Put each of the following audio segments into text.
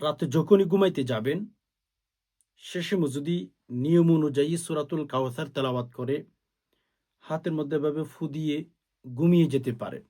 রাতে যখনই ঘুমাইতে যাবেন সময় যদি নিয়ম অনুযায়ী সুরাতুল কাউসার তেলাওয়াত করে, হাতের মধ্যে ভাবে ফু দিয়ে ঘুমিয়ে যেতে পারে।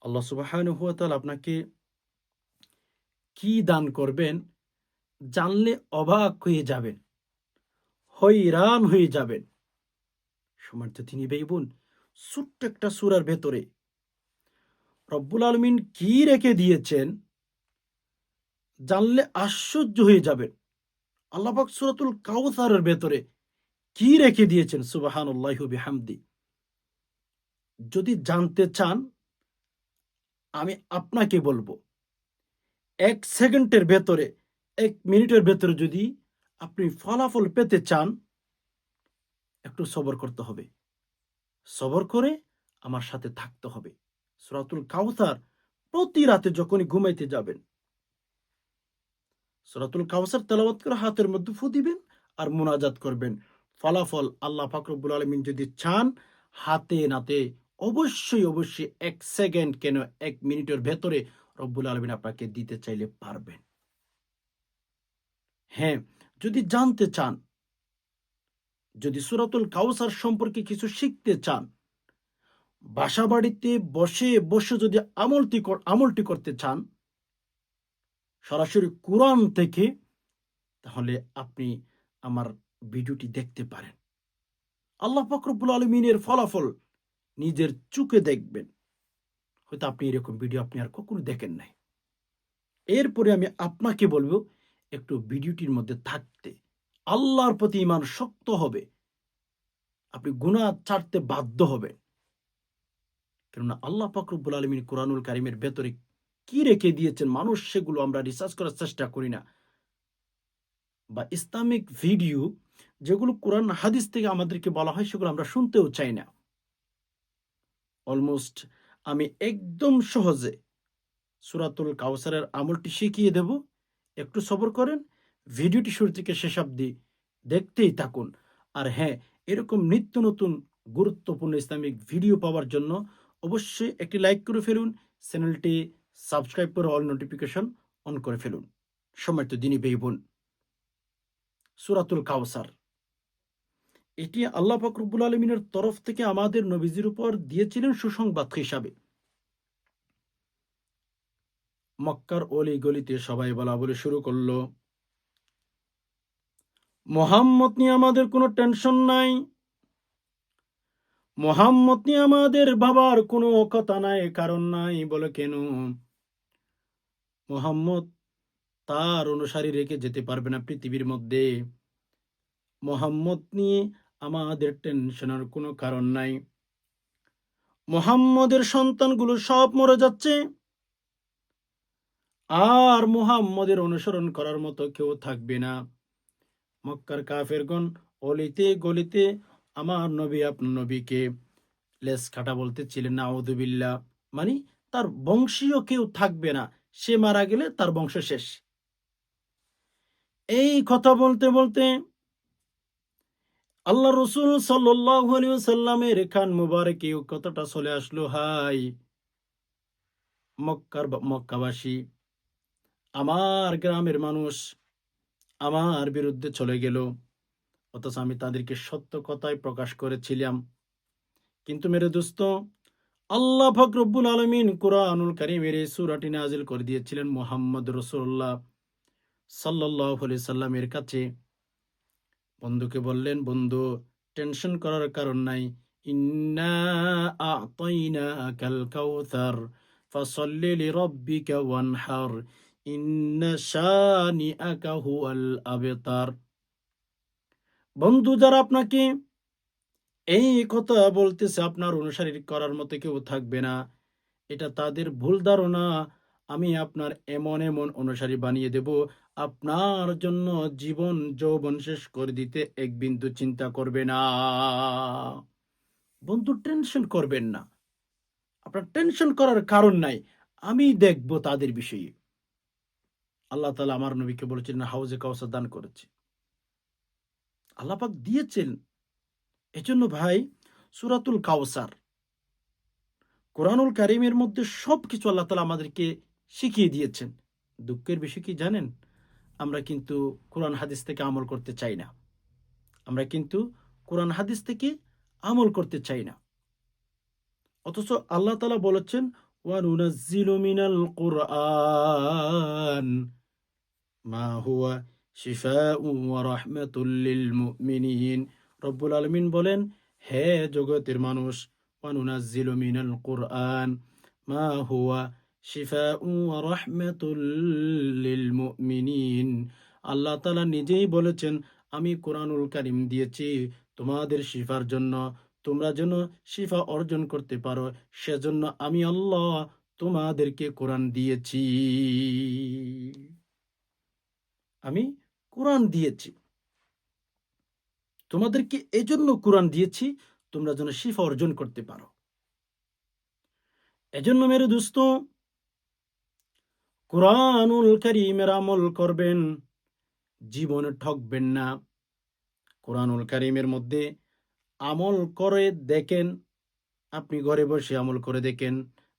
আল্লাহ সুবাহানুয়া তাআলা আপনাকে কি দান করবেন জানলে অবাক হয়ে যাবেন হইরান হয়ে যাবেন। সমার্থ তিনি ভাই বোন, ছোট্ট একটা সুরার ভেতরে রব্বুল আলমিন কি রেখে দিয়েছেন? জানলে আশ্চর্য হয়ে যাবেন। আল্লাপাক সুরাতুল কাউসারের ভেতরে কি রেখে দিয়েছেন? সুবাহান হামদি যদি জানতে চান, আমি আপনাকে বলব, এক সেকেন্ডের ভেতরে, এক মিনিটের ভেতরে যদি আপনি ফলাফল পেতে চান, একটু সবর করতে হবে। সবর করে আমার সাথে থাকতে হবে। সুরাতুল কাউসার প্রতি রাতে যখনই ঘুমাইতে যাবেন সুরাতুল কাউসার তেলাওয়াত করে হাতের মধ্যে ফু দিবেন আর মোনাজাত করবেন। ফলাফল আল্লাহ ফাকরবুল আলমিন যদি চান, হাতে নাতে অবশ্যই অবশ্যই এক সেকেন্ড কেন এক মিনিটের ভেতরে রব্বুল আলমিন আপনাকে দিতে চাইলে পারবেন। হ্যাঁ যদি জানতে চান, যদি সুরাতুল কাউসার সম্পর্কে কিছু শিখতে চান বাসা বাড়িতে বসে বসে যদি আমলটি আমলটি করতে চান সরাসরি কোরআন থেকে, তাহলে আপনি আমার ভিডিওটি দেখতে পারেন। আল্লাহ ফকরবুল আলমিনের ফলাফল নিজের চোখে দেখবেন। হয়তো আপনি এরকম ভিডিও আপনি আর কখনো দেখেন নাই। এরপরে আমি আপনাকে বলব, একটু ভিডিওটির মধ্যে থাকতে। আল্লাহর প্রতি ইমান শক্ত হবে। আপনি গুণা ছাড়তে বাধ্য হবেন। কেননা আল্লাহ ফকরবুল আলমিন কোরআনুল কারিমের ভেতরে কি রেখে দিয়েছেন? মানুষ সেগুলো আমরা রিসার্চ করার চেষ্টা করি না। বা ইসলামিক ভিডিও যেগুলো কোরআন হাদিস থেকে আমাদেরকে বলা হয়, সেগুলো আমরা শুনতেও চাই না। অলমোস্ট আমি একদম সহজে সুরাতুল কাউসারের আমলটি শিখিয়ে দেব। একটু সবর করেন ভিডিওটি শুরু থেকে শেষ অব্দি দেখতেই থাকুন। আর হ্যাঁ এরকম নিত্য নতুন গুরুত্বপূর্ণ ইসলামিক ভিডিও পাওয়ার জন্য অবশ্যই একটি লাইক করে ফেলুন। চ্যানেলটি সাবস্ক্রাইব করে অল নোটিফিকেশন অন করে ফেলুন। সময় তো দিনই বেই বোন, সুরাতুল কাউসার এটি আল্লাহ ফকরবুল আলমিনের তরফ থেকে আমাদের নবীজির উপর দিয়েছিলেন সুসংবাদ হিসাবে। মক্কার অলি গলিতে সবাই বলা বলে শুরু করল, মোহাম্মদ নিয়ে আমাদের কোনো টেনশন নাই। মোহাম্মদ নিয়ে আমাদের বাবার কোনো কথা নাই, কারণ নাই বলে কেন? মোহাম্মদ তার অনুসারী রেখে যেতে পারবে না পৃথিবীর মধ্যে। মোহাম্মদ নিয়ে আমাদের টেনশনের কোনো কারণ নাই। মোহাম্মদের সন্তানগুলো সব মরে যাচ্ছে। আর মোহাম্মদের অনুসরণ করার মতো কেউ থাকবে না। মক্কার কাফেরগণ অলিতে গলিতে আমার নবী আপনার নবীকে লেস কাটা বলতে ছিলেন না মানে তার বংশীয় কেউ থাকবে না। সে মারা গেলে তার বংশ শেষ। এই কথা বলতে বলতে আল্লাহ রসুল সাল্লামের খান মুবারক কথাটা চলে আসলো, হাই, মক্কার মক্কাবাসী, আমার গ্রামের মানুষ আমার বিরুদ্ধে চলে গেল, অথচ আমি তাদেরকে সত্য কথাই প্রকাশ করেছিলাম। কিন্তু মেরে দোস্ত আল্লাহ ফকরবুল আলমিন কোরআনুল কারিমের এই সুরাটি নাজিল করে দিয়েছিলেন মোহাম্মদ রসুল্লাহ সাল্লাহ সাল্লামের কাছে। বন্ধুকে বললেন, বন্ধু, টেনশন করার কারণ নাই। ইন্না ওয়ানহার। বন্ধু, যারা আপনাকে এই কথা বলতেছে আপনার অনুসারী করার মতো কেউ থাকবে না। এটা তাদের ভুল ধারণা। আমি আপনার এমন এমন অনুসারী বানিয়ে দেব। আপনার জন্য জীবন যৌবন শেষ করে দিতে এক বিন্দু চিন্তা করবে না। বন্ধু, টেনশন করবেন না। আপনার টেনশন করার কারণ নাই। আমি দেখব তাদের বিষয়ে। আল্লাহ তালা আমার নবীকে বলেছিলেন, হাউজে কাউসার দান করেছে। আল্লাপাক দিয়েছেন। এজন্য ভাই, সুরাতুল কাউসার কোরআনুল কারিমের মধ্যে সব কিছু আল্লাহ তালা আমাদেরকে শিখিয়ে দিয়েছেন। দুঃখের বিষয় কি জানেন? আমরা কিন্তু কোরআন হাদিস থেকে আমল করতে চাই না। আমরা কিন্তু কোরআন হাদিস থেকে আমল করতে চাই না। অথচ আল্লাহ তালা বলেছেন কুরআন, মা হুয়া শিফাউ ওয়া রাহমাতুল লিল রব্বুল আলমিন বলেন, হে জগতের মানুষ ওয়ানুনাজ্জিলু মিনাল কুরআন, মা হুয়া শিফাউ ওয়া রাহমাতুল লিল মুমিনিন। আল্লাহ তাআলা নিজেই বলেছেন, আমি কোরআনুল কারীম দিয়েছি, তোমাদের শিফার জন্য। তোমরা যেন শিফা অর্জন করতে পারো, সেজন্য আমি আল্লাহ তোমাদেরকে কোরআন দিয়েছি। আমি কোরআন দিয়েছি। তোমাদেরকে এজন্য কোরআন দিয়েছি, তোমরা যেন শিফা অর্জন করতে পারো। এজন্য মেরে দোস্ত, কোরআনুল কারীমের আমল করবেন, জীবনে ঠকবেন না। কোরআনুল কারীমের মধ্যে আমল করে দেখেন, আপনি ঘরে বসে আমল করে দেখেন,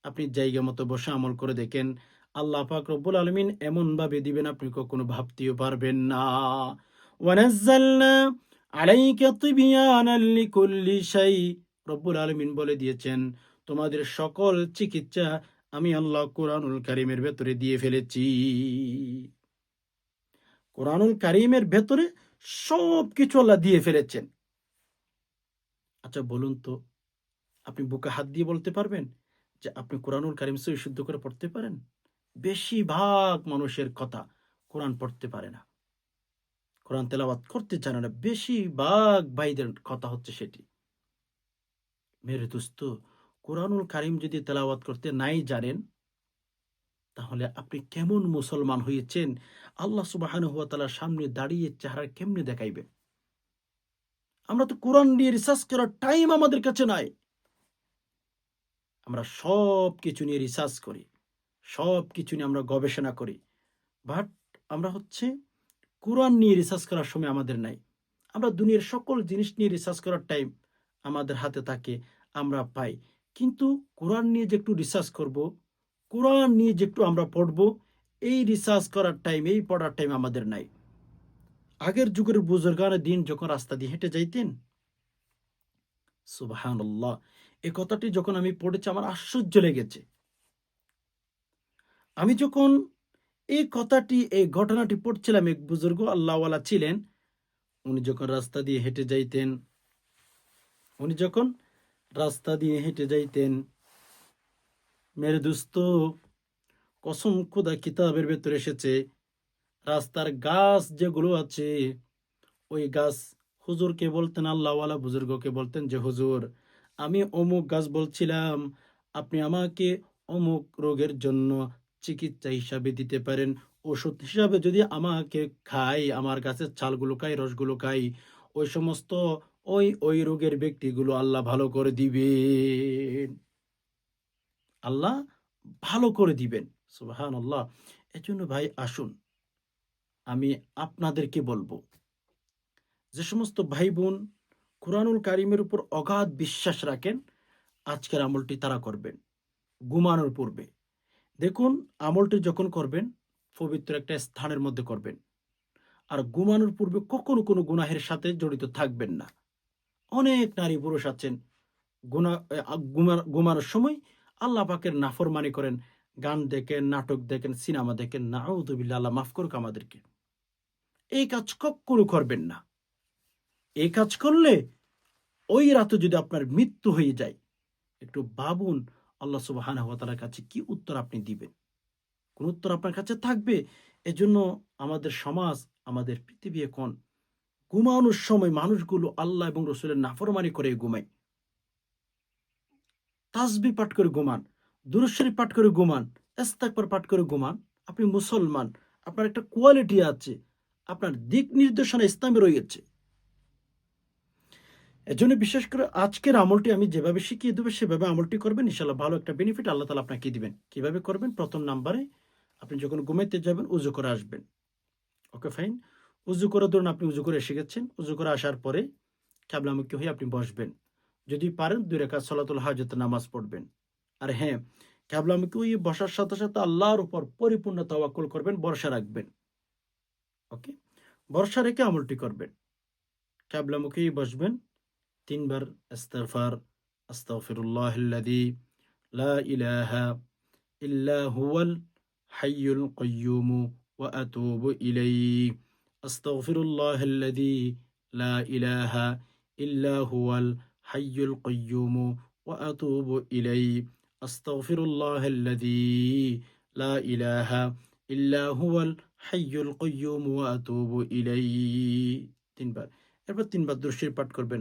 আপনি জায়গা মতো বসে আমল করে দেখেন, আল্লাহ পাক রব্বুল আলমিন এমন ভাবে দিবেন, আপনি কখনো ভাবতেও পারবেন না। রব্বুল আলমিন বলে দিয়েছেন, তোমাদের সকল চিকিৎসা আমি আল্লাহ কোরআনুল কারিমের ভেতরে দিয়ে ফেলেছি। কোরআনুল কারিমের ভেতরে সব কিছু আল্লাহ দিয়ে ফেলেছেন। আচ্ছা বলুন তো, আপনি বুকে হাত দিয়ে বলতে পারবেন যে আপনি কোরআনুল কারিম সই শুদ্ধ করে পড়তে পারেন? বেশিরভাগ মানুষের কথা কোরআন পড়তে পারে না। কোরআন তেলাওয়াত করতে জানে না বেশিরভাগ ভাইদের কথা হচ্ছে সেটি। মেরে দোস্ত, কোরআনুল কারিম যদি তেলাওয়াত করতে নাই জানেন, তাহলে আপনি কেমন মুসলমান হয়েছেন? আল্লাহ সুবাহান হুয়া তালার সামনে দাঁড়িয়ে চেহারা কেমনে দেখাইবেন? আমরা তো কোরআন নিয়ে রিসার্চ করার টাইম আমাদের কাছে নাই। আমরা সব কিছু নিয়ে রিসার্চ করি, সব কিছু নিয়ে আমরা গবেষণা করি। বাট আমরা হচ্ছে কোরআন নিয়ে রিসার্চ করার সময় আমাদের নাই। আমরা দুনিয়ার সকল জিনিস নিয়ে রিসার্চ করার টাইম আমাদের হাতে থাকে, আমরা পাই। কিন্তু কোরআন নিয়ে যে একটু রিসার্চ করব, কোরআন নিয়ে যে একটু আমরা পড়ব, এই রিসার্চ করার টাইম এই পড়ার টাইম আমাদের নাই। আগের যুগের বুজুর্গান দিন যখন রাস্তা দিয়ে হেঁটে যাইতেন সুবাহান এ কথাটি যখন আমি পড়েছি আমার আশ্চর্য লেগেছে। আমি যখন এই কথাটি, এই ঘটনাটি পড়ছিলাম এক বুজুর্গ আল্লাহওয়ালা ছিলেন। উনি যখন রাস্তা দিয়ে হেঁটে যাইতেন, উনি যখন রাস্তা দিয়ে হেঁটে যাইতেন, মেরে দুস্ত, কসম খুদা কিতাবের ভেতরে এসেছে, রাস্তার গাছ যেগুলো আছে, ওই গাছ হুজুরকে বলতেন, আল্লাহওয়ালা বুজুর্গকে বলতেন যে, হুজুর, আমি অমুক গাছ বলছিলাম, আপনি আমাকে অমুক রোগের জন্য চিকিৎসা হিসাবে দিতে পারেন। ওষুধ হিসাবে যদি আমাকে খাই, আমার গাছের ছালগুলো খাই, রসগুলো খাই, ওই সমস্ত ওই ওই রোগের ব্যক্তিগুলো আল্লাহ ভালো করে দিবেন। আল্লাহ ভালো করে দিবেন। সুবাহান আল্লাহ এজন্য ভাই, আসুন, আমি আপনাদেরকে বলব, যে সমস্ত ভাই বোন কোরআনুল কারিমের উপর অগাধ বিশ্বাস রাখেন, আজকের আমলটি তারা করবেন, ঘুমানোর পূর্বে। দেখুন, আমলটি যখন করবেন, পবিত্র একটা স্থানের মধ্যে করবেন। আর ঘুমানোর পূর্বে কখনো কোনো গুনাহের সাথে জড়িত থাকবেন না। অনেক নারী পুরুষ আছেন, গুনা ঘুমানোর সময় আল্লাহ পাকের নাফরমানি করেন, গান দেখেন, নাটক দেখেন, সিনেমা দেখেন নাউদুবিল্লা আল্লাহ মাফ করুক আমাদেরকে। এই কাজ কখনো করবেন না। এই কাজ করলে ওই রাতে যদি আপনার মৃত্যু হয়ে যায়, একটু ভাবুন আল্লাহ সুবাহানার কাছে কি উত্তর আপনি দিবেন? কোন উত্তর আপনার কাছে থাকবে? এজন্য আমাদের সমাজ, আমাদের পৃথিবী এখন ঘুমানোর সময় মানুষগুলো আল্লাহ এবং রসুলের নাফরমানি করে ঘুমায়। তাসবি পাঠ করে ঘুমান দুরুশ্বরী পাঠ করে ঘুমান এস্তাকবার পাঠ করে ঘুমান। আপনি মুসলমান, আপনার একটা কোয়ালিটি আছে, আপনার দিক নির্দেশনা ইসলামে রয়েছে। এজন্য বিশেষ করে আজকের আমলটি আমি যেভাবে শিখিয়ে দেবো, সেভাবে আমলটি করবেন। ইনশাল্লাহ ভালো একটা বেনিফিট আল্লাহ তালা আপনাকে দিবেন। কীভাবে করবেন? প্রথম নাম্বারে আপনি যখন ঘুমাইতে যাবেন, উজু করে আসবেন। Okay, fine? উজু করে ধরুন আপনি উজু করে এসে গেছেন। উজু করে আসার পরে ক্যাবলামুখী হয়ে আপনি বসবেন। যদি পারেন, দুই রেখা সলাতুল হাজত নামাজ পড়বেন। আর হ্যাঁ ক্যাবলামুখী হয়ে বসার সাথে সাথে আল্লাহর উপর পরিপূর্ণ তাওয়াক্কুল করবেন ভরসা রাখবেন। ওকে? ভরসা রেখে আমলটি করবেন। ক্যাবলামুখী বসবেন। তিনবার ইস্তেগফার আস্তাগফিরুল্লাহ আল্লাযী লা ইলাহা ইল্লা হুয়াল হাইয়ুল কাইয়্যুম ওয়া আতুবু ইলাইহি আস্তাগফিরুল্লাহ আল্লাযী লা ইলাহা ইল্লা হুয়াল হাইয়ুল কাইয়্যুম ওয়া আতুবু ইলাইহি আস্তাগফিরুল্লাহ আল্লাযী লা ইলাহা ইল্লা হুয়াল হাইয়ুল কাইয়্যুম ওয়া আতুবু ইলাইহি তিনবার এরপর তিনবার দুরশির পাঠ করবেন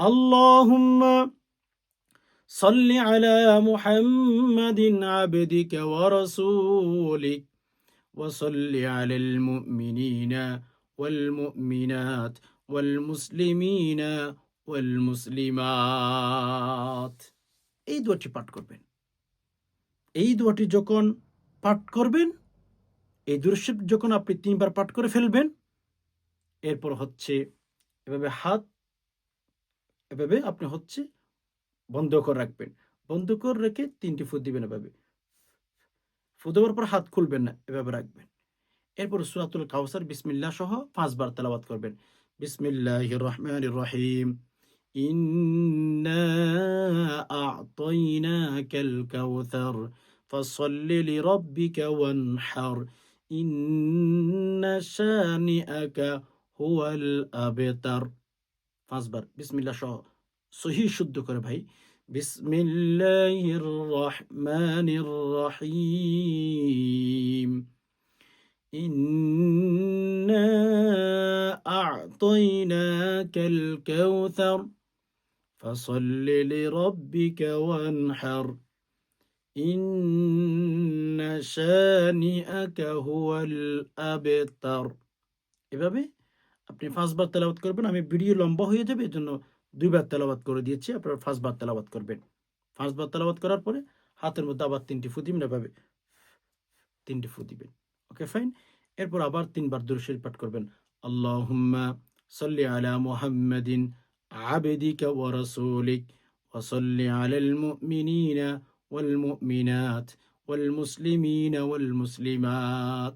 اللهم صل على محمد عبدك ورسولك وصل على المؤمنين والمؤمنات والمسلمين والمسلمات এই দোয়াটি পাঠ করবেন এই দোয়াটি যখন পাঠ করবেন এই দুরশিব যখন আপনি তিনবার পাঠ করে ফেলবেন এরপর হচ্ছে এভাবে হাত এভাবে আপনি হচ্ছে বন্ধ করে রাখবেন বন্ধ করে রেখে তিনটি ফুট দিবেন এভাবে ফু দেওয়ার পর হাত খুলবেন না এভাবে রাখবেন এরপর সুরাতুল কাউসার বিসমিল্লাহ সহ পাঁচবার তেলাবাত করবেন বিসমিল্লাহ রহমান রহিম إنا أعطيناك الكوثر فصل لربك وانحر إن شانئك هو الأبتر পাঁচবার বিসমিল্লাহ সহ সহি শুদ্ধ করে ভাই বিসমিল্লাহির রহমানির রহিম إنا أعطيناك الكوثر فصل لربك وانحر إن شانئك هو الأبتر এভাবে আপনি পাঁচবার তেলাওয়াত করবেন, আমি ভিডিও লম্বা হয়ে যাবে, এজন্য দুইবার তেলাবাত করে দিয়েছি, আপনারা পাঁচবার তেলাবাত করবেন। পাঁচবার তেলাবাত করার পরে হাতের মধ্যে আবার তিনটি ফু দিবেন, এভাবে তিনটি ফু দিবেন। ওকে ফাইন এরপর আবার তিনবার দুরশরীফ পাঠ করবেন। আল্লাহুম্মা সাল্লি আলা মুহাম্মাদিন আবেদিকা ওয়া রাসূলিক ওয়া সাল্লি আলাল মুমিনিনা ওয়াল মুমিনাত ওয়াল মুসলিমিনা ওয়াল মুসলিমাত।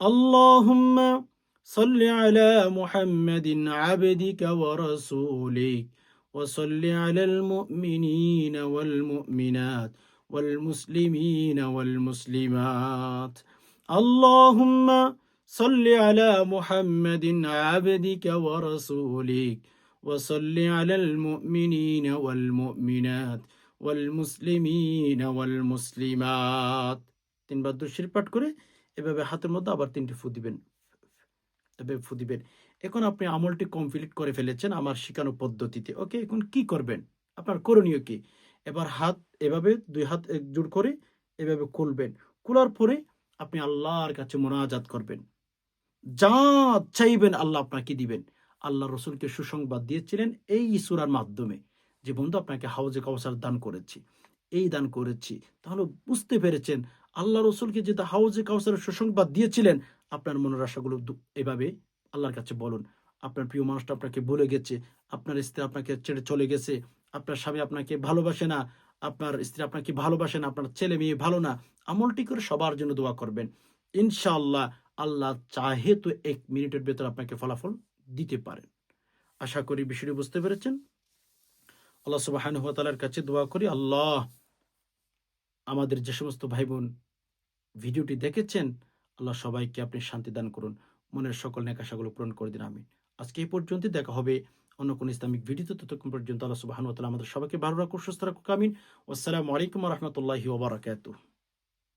আল্লাহুম্মা صل على محمد عبدك ورسولك وصل على المؤمنين والمؤمنات والمسلمين والمسلمات اللهم صل على محمد عبدك ورسولك وصل على المؤمنين والمؤمنات والمسلمين والمسلمات তিনবার দুশির পাঠ করে এভাবে হাতের মধ্যে আবার তিনটি ফু দিবেন তবে ফু দিবেন। এখন আপনি আমলটি কমপ্লিট করে ফেলেছেন আমার শেখানো পদ্ধতিতে। ওকে, এখন কি করবেন? আপনার করণীয় কি? এবার হাত এভাবে, দুই হাত একজোট করে এভাবে খুলবেন। খোলার পরে আপনি আল্লাহর কাছে মোনাজাত করবেন। যা চাইবেন আল্লাহ আপনাকে দিবেন। আল্লাহ রসুলকে সুসংবাদ দিয়েছিলেন এই সুরার মাধ্যমে যে, বন্ধু, আপনাকে হাউজে কাউসার দান করেছি। এই দান করেছি। তাহলে বুঝতে পেরেছেন, আল্লাহ রসুলকে যেটা হাউজে কাউসারের সুসংবাদ দিয়েছিলেন আপনার মনের আশাগুলো এভাবে আল্লাহর কাছে বলুন। আপনার প্রিয় মানুষটা আপনাকে ভুলে গেছে, আপনার স্ত্রী আপনাকে ছেড়ে চলে গেছে, আপনার স্বামী আপনাকে ভালোবাসে না, আপনার স্ত্রী আপনাকে ভালোবাসে না, আপনার ছেলে মেয়ে ভালো না, আমলটি করে সবার জন্য দোয়া করবেন। ইনশাআল্লাহ আল্লাহ চাহে তো এক মিনিটের ভেতর আপনাকে ফলাফল দিতে পারেন। আশা করি বিষয়টি বুঝতে পেরেছেন। আল্লাহ সুবাহানুতালার কাছে দোয়া করি। আল্লাহ আমাদের যে সমস্ত ভাই বোন ভিডিওটি দেখেছেন আল্লাহ সবাইকে আপনি শান্তি দান করুন। মনের সকল নেকাশাগুলো পূরণ করে দিন আমি আজকে এই পর্যন্তই দেখা হবে অন্য কোন ইসলামিক ভিডিওতে। ততক্ষণ পর্যন্ত আল্লাহ সুবাহানুতালা আমাদের সবাইকে ভালো রাখুন সুস্থ রাখুক, আমিন। আসসালামু আলাইকুম রহমতুল্লাহি ওবরাকাতুহ